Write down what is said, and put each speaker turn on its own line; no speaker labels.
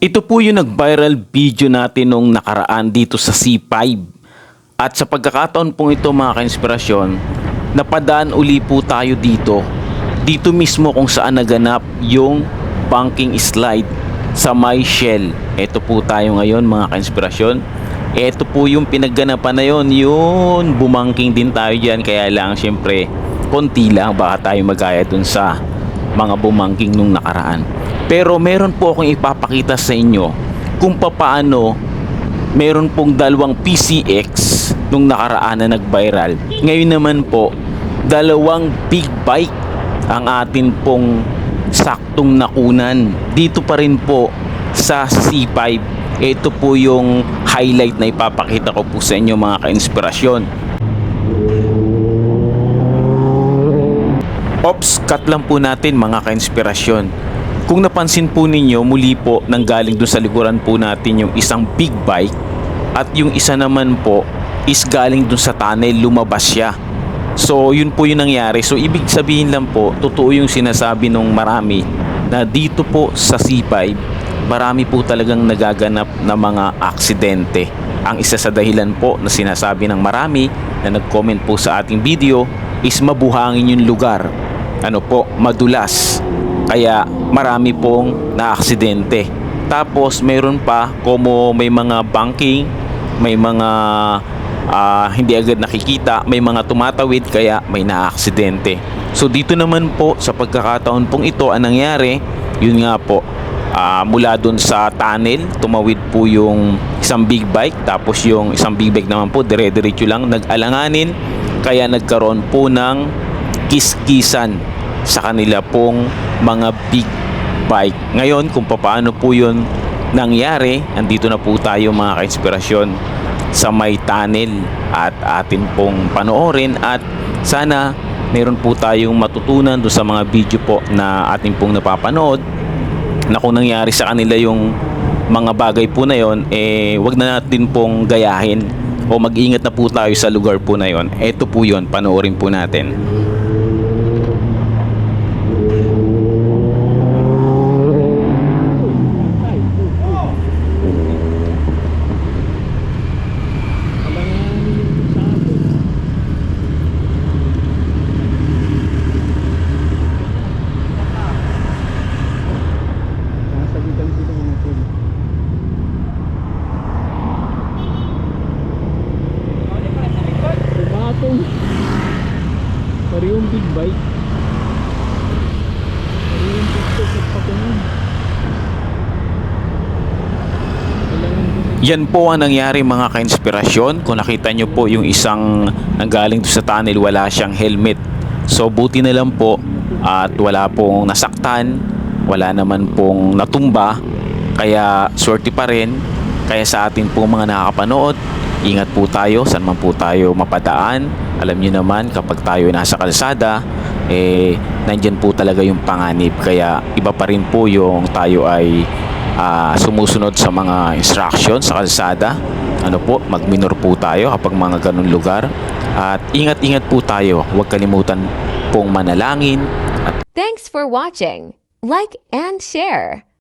Ito po yung nag-viral video natin nung nakaraan dito sa C5. At sa pagkakataon pong ito mga kainspirasyon, napadaan uli po tayo dito. Dito mismo kung saan naganap yung banking slide sa My Shell. Ito po tayo ngayon mga kainspirasyon. Ito po yung pinagganapan na yon, yun, bumangking din tayo dyan. Kaya lang syempre, konti lang baka tayo magaya dun sa mga bumangking nung nakaraan. Pero meron po akong ipapakita sa inyo kung papaano meron pong dalawang PCX nung nakaraan na nag-viral. Ngayon naman po, dalawang big bike ang atin pong saktong nakunan. Dito pa rin po sa C5. Ito po yung highlight na ipapakita ko po sa inyo mga ka-inspirasyon. Ops, cut lang po natin mga ka-inspirasyon. Kung napansin po ninyo, muli po nanggaling doon sa likuran po natin yung isang big bike at yung isa naman po is galing doon sa tunnel, lumabas siya. So, yun po yung nangyari. So, ibig sabihin lang po, totoo yung sinasabi nung marami na dito po sa C5, marami po talagang nagaganap na mga aksidente. Ang isa sa dahilan po na sinasabi ng marami na nag-comment po sa ating video is mabuhangin yung lugar. Ano po, madulas. Kaya marami pong naaksidente. Tapos mayroon pa como may mga banking, may mga ah, hindi agad nakikita, may mga tumatawid kaya may naaksidente. So dito naman po sa pagkakataon pong ito ang nangyari, yun nga po, ah, mula dun sa tunnel, tumawid po yung isang big bike, tapos yung isang big bike naman po, dire-diretso lang, nag-alanganin, kaya nagkaroon po ng kiskisan sa kanila pong mga big bike. Ngayon, kung paano po yun nangyari, andito na po tayo mga ka-inspirasyon sa may tunnel at atin pong panoorin at sana meron po tayong matutunan doon sa mga video po na ating pong napapanood na kung nangyari sa kanila yung mga bagay po na yon eh wag na natin pong gayahin o mag-ingat na po tayo sa lugar po na yon eto po yon panoorin po natin
big bike.
Yan po ang nangyari mga ka-inspirasyon. Kung nakita nyo po yung isang nanggaling sa tunnel, wala siyang helmet. So buti na lang po at wala pong nasaktan, wala naman pong natumba. Kaya swerte pa rin. Kaya sa atin po mga nakakapanood, ingat po tayo saan man po tayo mapadaan. Alam niyo naman kapag tayo nasa kalsada, eh nandyan po talaga yung panganib. Kaya iba pa rin po yung tayo ay ah, sumusunod sa mga instructions sa kalsada. Ano po, magminor po tayo kapag mga ganun lugar. At ingat-ingat po tayo. Huwag kalimutan pong manalangin at
Thanks for watching. Like and share.